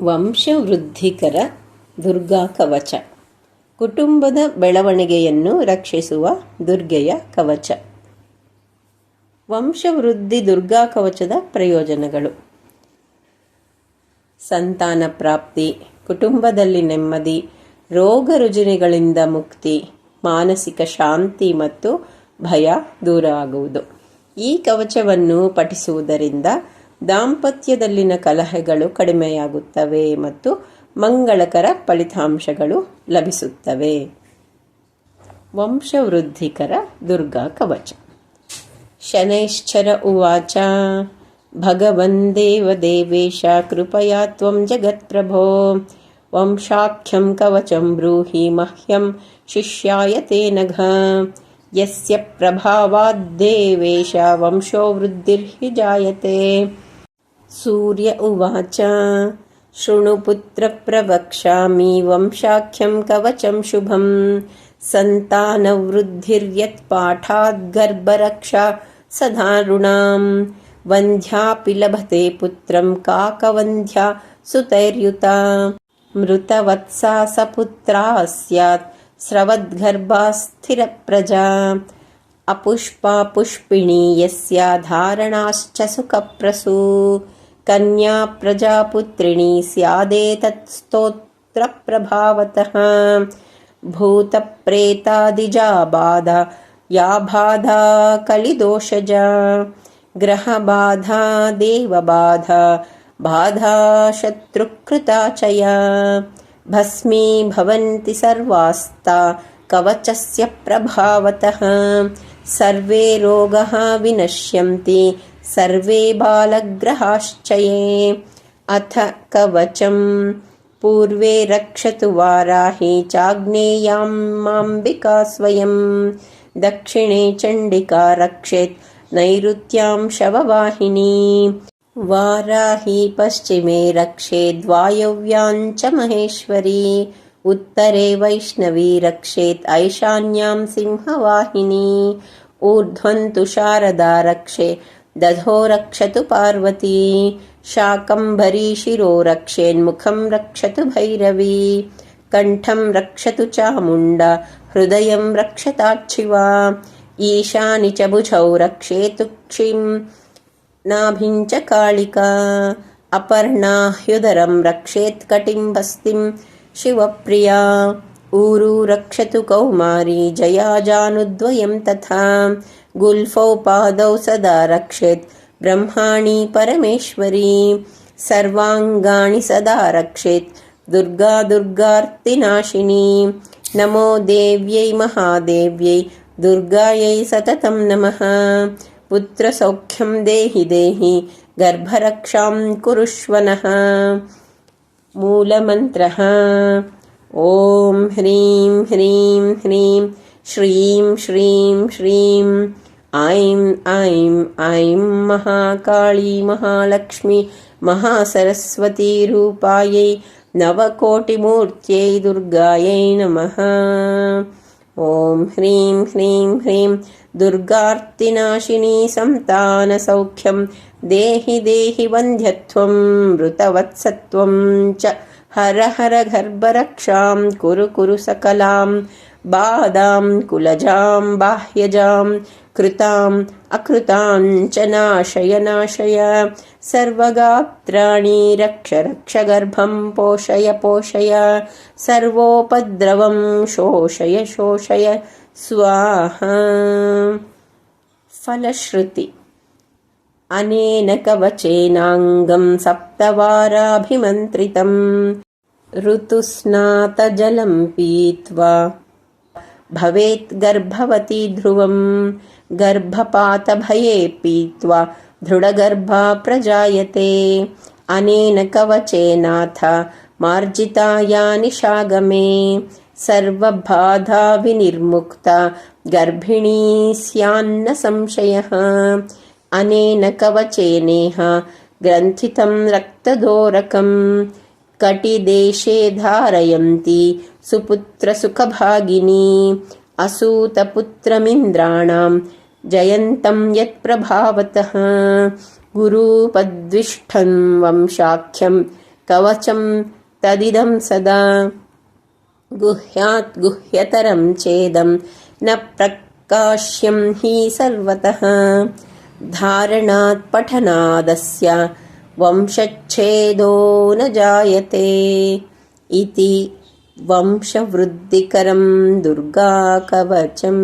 ವಂಶವೃದ್ಧಿಕರ ದುರ್ಗಾ ಕವಚ ಕುಟುಂಬದ ಬೆಳವಣಿಗೆಯನ್ನು ರಕ್ಷಿಸುವ ದುರ್ಗೆಯ ಕವಚ. ವಂಶವೃದ್ಧಿ ದುರ್ಗಾ ಕವಚದ ಪ್ರಯೋಜನಗಳು. ಸಂತಾನ ಪ್ರಾಪ್ತಿ, ಕುಟುಂಬದಲ್ಲಿ ನೆಮ್ಮದಿ, ರೋಗ ರುಜಿನಗಳಿಂದ ಮುಕ್ತಿ, ಮಾನಸಿಕ ಶಾಂತಿ ಮತ್ತು ಭಯ ದೂರ ಆಗುವುದು. ಈ ಕವಚವನ್ನು ಪಠಿಸುವುದರಿಂದ ದಾಂಪತ್ಯದಲ್ಲಿನ ಕಲಹಗಳು ಕಡಿಮೆಯಾಗುತ್ತವೆ ಮತ್ತು ಮಂಗಳಕರ ಫಲಿತಾಂಶಗಳು ಲಭಿಸುತ್ತವೆ. ವಂಶವೃದ್ಧಿಕರ ದುರ್ಗಾ ಕವಚ ಶನೈಶ್ಚರ ಉವಾಚ ಭಗವಂದೇವ ದೇವೇಶ, ಕೃಪಯಾ ತ್ವಂ ಜಗತ್ಪ್ರಭೋ ವಂಶಾಖ್ಯಂ ಕವಚಂ ಬ್ರೂಹಿ ಮಹ್ಯಂ ಶಿಷ್ಯಾಯ ನಘ यस्य प्रभावाद्देवेश वंशो वृद्धिर्हि जायते सूर्य उवाच शृणु पुत्र प्रवक्ष्यामि वंशाख्यं कवचं शुभं सन्तानवृद्धिर्यत्पाठाद्गर्भरक्षा सदारुणाम् वन्ध्यापि लभते पुत्रं काकवन्ध्या सुतैर्युता मृतवत्सा सपुत्रा स्यात् स्रवद्गर्भा स्थिरप्रजा अपुष्पा पुष्पिणी यस्या धारणाश्च सुखप्रसू। कन्या प्रजापुत्रिणी स्यादेतत् स्तोत्रप्रभावतः। भूतप्रेतादिजा बाधा या बाधा कलिदोषजा। ग्रहबाधा, देवबाधा, बाधा, शत्रुकृता च भस्मी भवन्ति सर्वास्ता कवचस्य प्रभावतः। सर्वे रोगः विनश्यन्ति सर्वे बालग्रहाश्च ये अथ कवचं पूर्वे रक्षतु वाराहि चाग्नेयां माम्बिका स्वयं। दक्षिणे चण्डिका रक्षेत् नैऋत्यां शववाहिनी वाराही पश्चिमे रक्षेद्वायव्याञ्च महेश्वरी। उत्तरे वैष्णवी रक्षेत् ऐशान्यां सिंहवाहिनी। ऊर्ध्वं तु शारदा रक्षे दधो रक्षतु पार्वती। शाकम्भरी शिरो रक्षेन्मुखं रक्षतु भैरवी। कण्ठं रक्षतु चामुण्डा हृदयं रक्षताच्छिवा। ईशानि च भुजौ रक्षेतु क्षिं नाभिं च कालिका अपर्णा ह्युदरं रक्षेत् कटिम्बस्तिं शिवप्रिया। ऊरू रक्षतु कौमारी जया जानुद्वयं तथा। गुल्फौ पादौ सदा रक्षेत् ब्रह्माणि परमेश्वरी। सर्वाङ्गाणि सदा रक्षेत् दुर्गा दुर्गार्तिनाशिनी। नमो देव्यै महादेव्यै दुर्गायै सततं नमः पुत्रसौख्यं देहि देहि गर्भरक्षां कुरुष्व नः। मूलमन्त्रः। ॐ ह्रीं ह्रीं ह्रीं श्रीं श्रीं श्रीं ऐं ऐं ऐं महाकाली महालक्ष्मी महासरस्वतीरूपायै नवकोटिमूर्त्यै दुर्गायै नमः ॐ ह्रीं ह्रीं ह्रीं दुर्गार्तिनाशिनी सन्तानसौख्यं देहि देहि वन्ध्यत्वं मृतवत्सत्वं च हर हर गर्भरक्षां कुरु कुरु सकलां बाधां कुलजां बाह्यजां कृताम् अकृतां च नाशय नाशय सर्वगात्राणि रक्ष रक्ष गर्भं पोषय पोषय। सर्वोपद्रवं शोषय शोषय। स्वाहा। फलश्रुति। अनेन कवचेनाङ्गं सप्तवाराभिमन्त्रितम्। ऋतुस्नातजलं पीत्वा భవేత్ గర్భవతి ధ్రువం. గర్భపాతభయే పీత్వా దృఢగర్భా ప్రజాయతే. అనేన కవచేనాథ మార్జితాయాని శాగమే సర్వబాధా వినిర్ముక్త గర్భిణీ స్యాన్న సంశయ. అనేన కవచేనేహ గ్రంథితం రక్తదోరకం. कटिदेशे धारयन्ति सुपुत्रसुखभागिनी असूतपुत्रमिन्द्राणां जयन्तं यत्प्रभावतः। गुरुपद्विष्ठं वंशाख्यं कवचं तदिदं सदा। गुह्यात् गुह्यतरं चेदं न प्रकाश्यं हि सर्वतः। धारणात् पठनादस्य వంశచ్ఛేదో నాయతే ఇది వంశవృద్ధికరం దుర్గాకవచం.